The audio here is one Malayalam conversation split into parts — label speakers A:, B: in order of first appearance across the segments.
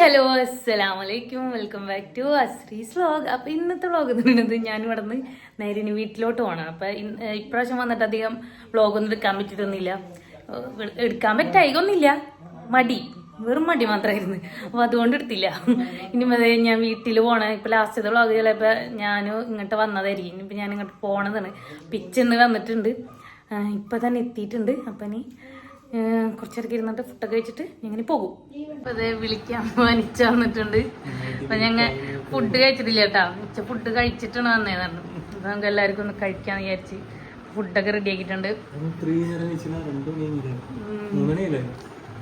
A: ഹലോ അസ്സലാം വലൈക്കും വെൽക്കം ബാക്ക് ടു അസ്രീസ് വ്ലോഗ് അപ്പൊ ഇന്നത്തെ വ്ളോഗ് എന്ന് പറയുന്നത് ഞാൻ ഇവിടെ നിന്ന് നേരെ ഇനി വീട്ടിലോട്ട് പോകണം അപ്പൊ ഇന്ന് ഏഹ് ഇപ്രാവശ്യം വന്നിട്ട് അധികം വ്ളോഗൊന്നും എടുക്കാൻ പറ്റിയിട്ടൊന്നുമില്ല. എടുക്കാൻ പറ്റായികൊന്നുമില്ല മടി. വെറും മടി മാത്രമായിരുന്നു അപ്പൊ അതുകൊണ്ട് എടുത്തില്ല. ഇനി അതെ ഞാൻ വീട്ടിൽ പോണേ. ഇപ്പൊ ലാസ്റ്റത്തെ വ്ളോഗ് ചിലപ്പോ ഞാനും ഇങ്ങോട്ട് വന്നതായിരിക്കും. ഇനിയിപ്പോ ഞാൻ ഇങ്ങോട്ട് പോണതാണ് പിച്ചെന്ന് വന്നിട്ടുണ്ട്. ആഹ് ഇപ്പൊ തന്നെ എത്തിയിട്ടുണ്ട്. അപ്പൊ ഇനി കുറച്ചേരൊക്കെ ഇരുന്നിട്ട് ഫുഡൊക്കെ കഴിച്ചിട്ട് ഇങ്ങനെ പോകും. അപ്പൊ അതെ വിളിക്കാൻ വനിച്ച വന്നിട്ടുണ്ട്. അപ്പൊ ഞങ്ങ ഫുഡ് കഴിച്ചിട്ടില്ല കേട്ടാ. ഉച്ച ഫുഡ് കഴിച്ചിട്ടാണ് വന്നേന്ന് അപ്പൊ നമുക്ക് എല്ലാവർക്കും ഒന്ന് കഴിക്കാന്ന് വിചാരിച്ച് ഫുഡൊക്കെ റെഡി ആക്കിയിട്ടുണ്ട്.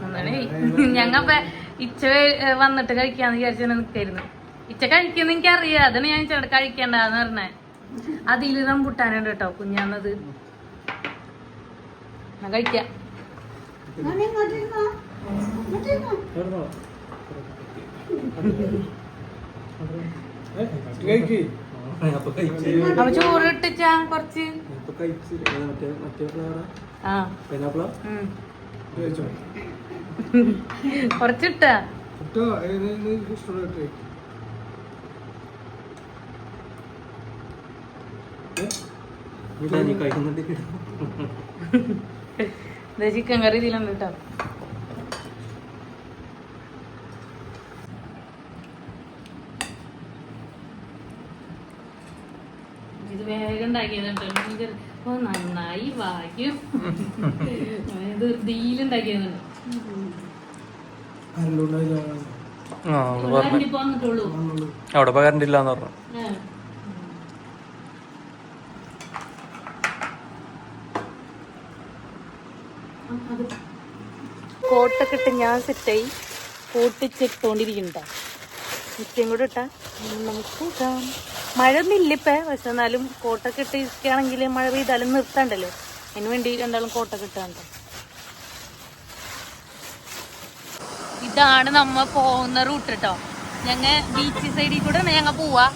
A: ഒന്നാണ് ഞങ്ങ ഇച്ച വന്നിട്ട് കഴിക്കാന്ന് വിചാരിച്ചു നിൽക്കായിരുന്നു ഇച്ച കഴിക്കുന്ന എനിക്ക് അറിയാം അതാണ് ഞാൻ ചേട്ടൻ കഴിക്കണ്ടെന്ന് പറഞ്ഞേ. അതിൽ റംബുട്ടാനുണ്ട് കേട്ടോ കുഞ്ഞാന്നത്. ഞാൻ കഴിക്കാം. അപ്പൊ ചോറ് ഇട്ടിച്ചാ കൊറച്ച്? ആ? ഉം. ഇത് ചിക്കൻ കറി ഇതിലുണ്ട് കേട്ടോ ഇത് വേഗം ഉണ്ടാക്കിയതുണ്ട്. ഓ നന്നായി ഭാഗ്യം ഇപ്പൊ വന്നിട്ടുള്ളൂ.
B: അവിടെ ഇപ്പൊ കറണ്ട് ഇല്ലാന്ന് പറഞ്ഞു
A: കോട്ടൊക്കെ ഇട്ട് ഞാൻ സെറ്റായി കൂട്ടിച്ചിട്ടോണ്ടിരിക്കണ്ട നിത്യം കൂടെ ഇട്ടാ നമുക്ക് മഴ ഒന്നും ഇല്ല ഇപ്പൊ പക്ഷെ എന്നാലും കോട്ടൊക്കെ ഇട്ടിരിക്കുകയാണെങ്കിൽ മഴ പെയ്താലും നിർത്തണ്ടല്ലോ. അതിന് വേണ്ടി രണ്ടാളും കോട്ടൊക്കെ ഇട്ടാണ്ട്? ഇതാണ് നമ്മ പോകുന്ന റൂട്ട് കേട്ടോ ഞങ്ങ ബീച്ച് സൈഡിൽ കൂടെ ഞങ്ങ പോവാ.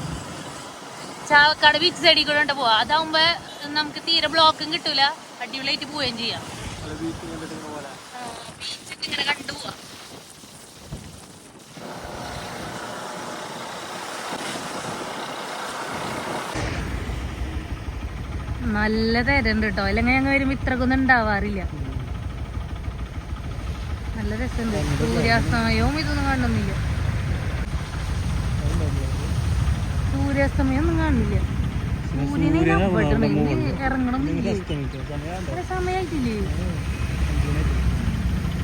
A: ചാവക്കാട് ബീച്ച് സൈഡിൽ കൂടെ പോവാ. അതാവുമ്പോ നമുക്ക് തീരെ ബ്ലോക്കും കിട്ടൂല. അടിപൊളിയായിട്ട് പോവുകയും ചെയ്യാം. നല്ല തരണ്ട് കേട്ടോ അല്ലെങ്കിൽ ഞങ്ങൾ വരുമ്പോ ഇത്രക്കൊന്നും ഉണ്ടാവാറില്ല. നല്ല രസമുണ്ട് സൂര്യാസ്തമയവും ഇതൊന്നും കാണുന്നില്ല. സൂര്യാസ്തമയം ഒന്നും കാണുന്നില്ല. സൂര്യനെ എത്ര സമയായിട്ടില്ലേ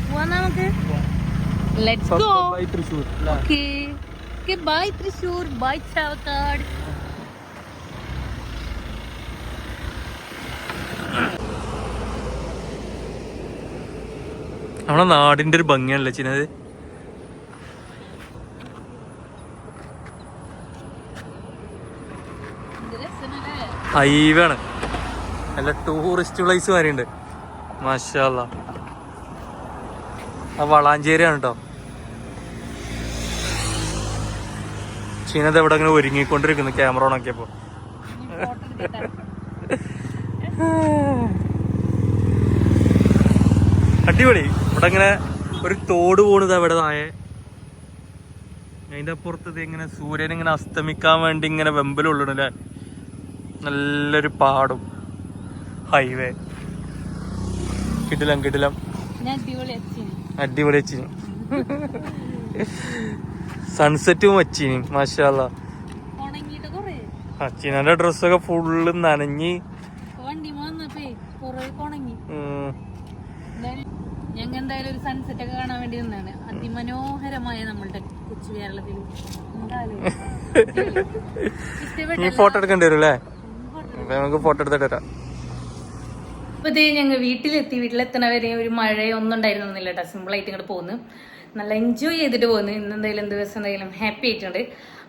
A: പോവാ നമുക്ക്. Let's go
B: Thrissur
A: okay okay bye Thrissur. Bye Chavakkad.
B: നമ്മളെ നാടിന്റെ ഒരു ഭംഗിയാണല്ലേ ചിന്നത് ഹൈവേ ആണ് നല്ല ടൂറിസ്റ്റ് പ്ലേസ് വരെയുണ്ട് മാഷാല്ല ആ വളാഞ്ചേരിയാണ് കേട്ടോ ചീനത് എവിടെ ഇങ്ങനെ ഒരുങ്ങിക്കൊണ്ടിരിക്കുന്നു ക്യാമറ
A: എടുക്കട്ടെ
B: അടിപൊളി. ഇവിടെ ഇങ്ങനെ ഒരു തോട് പോണത് അവിടെ താഴെ. അതിന്റെ അപ്പുറത്ത് ഇങ്ങനെ സൂര്യൻ ഇങ്ങനെ അസ്തമിക്കാൻ വേണ്ടി ഇങ്ങനെ വെമ്പലുള്ളല്ലേ നല്ലൊരു പാടും. ഹൈവേ കിടിലം കിടിലം.
A: അടിപൊളി
B: വെച്ചിന് സൺസെറ്റും വച്ചിന് മാഷാല്ല അച്ചിനന്റെ ഡ്രസ്സൊക്കെ ഫുള്ള് നനഞ്ഞ്.
A: ഞങ്ങൾ എന്തായാലും ഒരു സൺസെറ്റ് ഒക്കെ കാണാൻ വേണ്ടി നിന്നാണ്. അതിമനോഹരമായ നമ്മളുടെ കൊച്ചു കേരളത്തിൽ എന്തായാലും.
B: ഫോട്ടോ എടുക്കേണ്ടി വരും അല്ലേ അപ്പൊ നമുക്ക് ഫോട്ടോ എടുത്തിട്ട് വരാം.
A: അപ്പൊ ഇതേ ഞങ്ങൾ വീട്ടിലെത്തി. വീട്ടിലെത്തണ വരെ ഒരു മഴയോ ഒന്നും ഉണ്ടായിരുന്നില്ല കേട്ടോ സിമ്പിൾ ആയിട്ട് ഇങ്ങോട്ട് പോകുന്നു നല്ല എൻജോയ് ചെയ്തിട്ട് പോകുന്നു ഇന്ന് എന്തായാലും ദിവസം എന്തായാലും ഹാപ്പി ആയിട്ടുണ്ട്.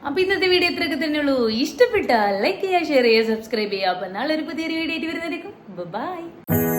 A: അപ്പൊ ഇന്നത്തെ വീഡിയോ ഇത്രയൊക്കെ തന്നെ ഉള്ളൂ. ഇഷ്ടപ്പെട്ട ലൈക്ക് ചെയ്യുക ഷെയർ ചെയ്യുക സബ്സ്ക്രൈബ് ചെയ്യുക. അപ്പൊ നാളെ ഒരു പുതിയൊരു വീഡിയോ ആയിട്ട് വരുന്നതായിരിക്കും. ബൈ